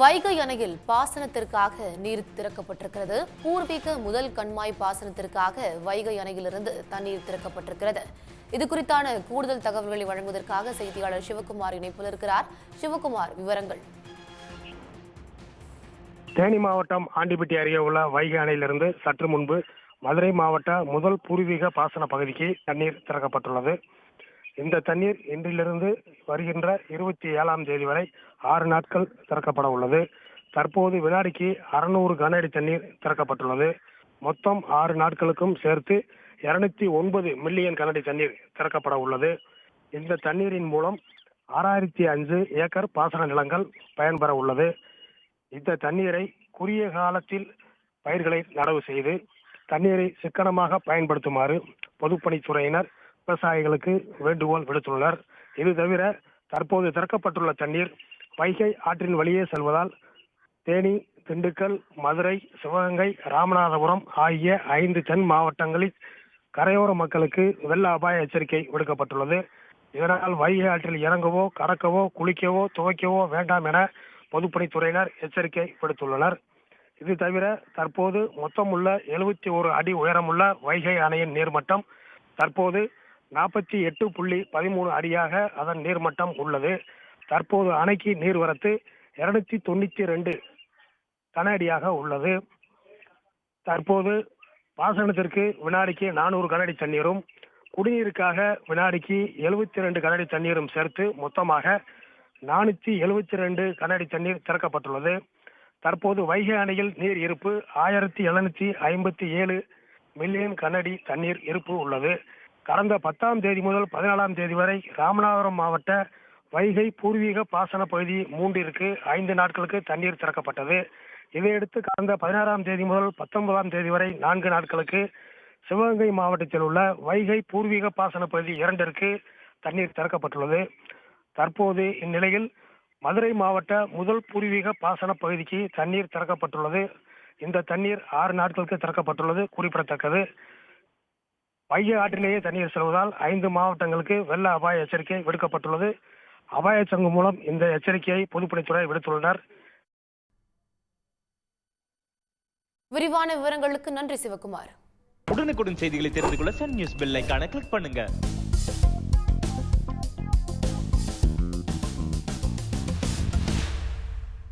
வைகை அணையில் பாசனத்திற்காக நீர் திறக்கப்பட்டிருக்கிறது. பூர்வீக முதல் கண்மாய் பாசனத்திற்காக வைகை அணையிலிருந்து தண்ணீர் திறக்கப்பட்டிருக்கிறது. இது குறித்தான கூடுதல் தகவல்களை வழங்குவதற்காக செய்தியாளர் சிவகுமார் இணைப்பில் இருக்கிறார். சிவகுமார் விவரங்கள். தேனி மாவட்டம் ஆண்டிப்பட்டி அருகே உள்ள வைகை அணையிலிருந்து சற்று முன்பு மதுரை மாவட்ட முதல் பூர்வீக பாசன பகுதிக்கு தண்ணீர் திறக்கப்பட்டுள்ளது. இந்த தண்ணீர் இன்றிலிருந்து வருகின்ற இருபத்தி ஏழாம் தேதி வரை ஆறு நாட்கள் திறக்கப்பட உள்ளது. தற்போது வினாடிக்கு அறுநூறு கன அடி தண்ணீர் திறக்கப்பட்டுள்ளது. மொத்தம் ஆறு நாட்களுக்கும் சேர்த்து இருநூத்தி ஒன்பது மில்லியன் கனடி தண்ணீர் திறக்கப்பட உள்ளது. இந்த தண்ணீரின் மூலம் ஆறாயிரத்தி அஞ்சு ஏக்கர் பாசன நிலங்கள் பயன்பெற உள்ளது. இந்த தண்ணீரை குறுகிய காலத்தில் பயிர்களை நடவு செய்து தண்ணீரை சிக்கனமாக பயன்படுத்துமாறு பொதுப்பணித்துறையினர் விவசாயிகளுக்கு வேண்டுகோள் விடுத்துள்ளனர் இது தவிர தற்போது திறக்கப்பட்டுள்ள தண்ணீர் வைகை ஆற்றின் வழியே செல்வதால் தேனி திண்டுக்கல் மதுரை சிவகங்கை ராமநாதபுரம் ஆகிய ஐந்து தென் மாவட்டங்களில் கரையோர மக்களுக்கு வெள்ள அபாய எச்சரிக்கை விடுக்கப்பட்டுள்ளது. இதனால் வைகை ஆற்றில் இறங்கவோ கடக்கவோ குளிக்கவோ துவைக்கவோ வேண்டாம் என பொதுப்பணித்துறையினர் எச்சரிக்கை விடுத்துள்ளனர். இது தவிர தற்போது மொத்தமுள்ள எழுபத்தி ஒரு அடி உயரமுள்ள வைகை அணையின் நீர்மட்டம் தற்போது நாற்பத்தி எட்டு புள்ளி பதிமூணு அடியாக அதன் நீர்மட்டம் உள்ளது. தற்போது அணைக்கு நீர்வரத்து இருநூத்தி தொண்ணூத்தி ரெண்டு கன அடியாக உள்ளது. தற்போது பாசனத்திற்கு வினாடிக்கு நானூறு கனஅடி தண்ணீரும் குடிநீருக்காக வினாடிக்கு எழுபத்தி ரெண்டு கனஅடி தண்ணீரும் சேர்த்து மொத்தமாக நானூத்தி எழுபத்தி ரெண்டு கனஅடி தண்ணீர் திறக்கப்பட்டுள்ளது. தற்போது வைகை அணையில் நீர் இருப்பு ஆயிரத்தி எழுநூத்தி ஐம்பத்தி ஏழு மில்லியன் கனஅடி தண்ணீர் இருப்பு உள்ளது. கடந்த பத்தாம் தேதி முதல் பதினாலாம் தேதி வரை ராமநாதபுரம் மாவட்ட வைகை பூர்வீக பாசன பகுதி மூன்றிற்கு ஐந்து நாட்களுக்கு தண்ணீர் திறக்கப்பட்டது. இதையடுத்து கடந்த பதினாறாம் தேதி முதல் பத்தொன்பதாம் தேதி வரை நான்கு நாட்களுக்கு சிவகங்கை மாவட்டத்தில் உள்ள வைகை பூர்வீக பாசன பகுதி இரண்டிற்கு தண்ணீர் திறக்கப்பட்டுள்ளது. தற்போது இந்நிலையில் மதுரை மாவட்ட முதல் பூர்வீக பாசன பகுதிக்கு தண்ணீர் திறக்கப்பட்டுள்ளது. இந்த தண்ணீர் ஆறு நாட்களுக்கு திறக்கப்பட்டுள்ளது. குறிப்பிடத்தக்கது. வைகை ஆற்றிலேயே தண்ணீர் செல்வதால் ஐந்து மாவட்டங்களுக்கு வெள்ள அபாய எச்சரிக்கை விடுக்கப்பட்டுள்ளது. அபாய சங்கு மூலம் இந்த எச்சரிக்கையை பொதுப்பணித்துறை விடுத்துள்ளனர். விரிவான விவரங்களுக்கு நன்றி சிவகுமார். உடனுக்குடன் செய்திகளை தெரிந்து கொள்ள சன் நியூஸ் பெல் ஐகானை கிளிக் பண்ணுங்க.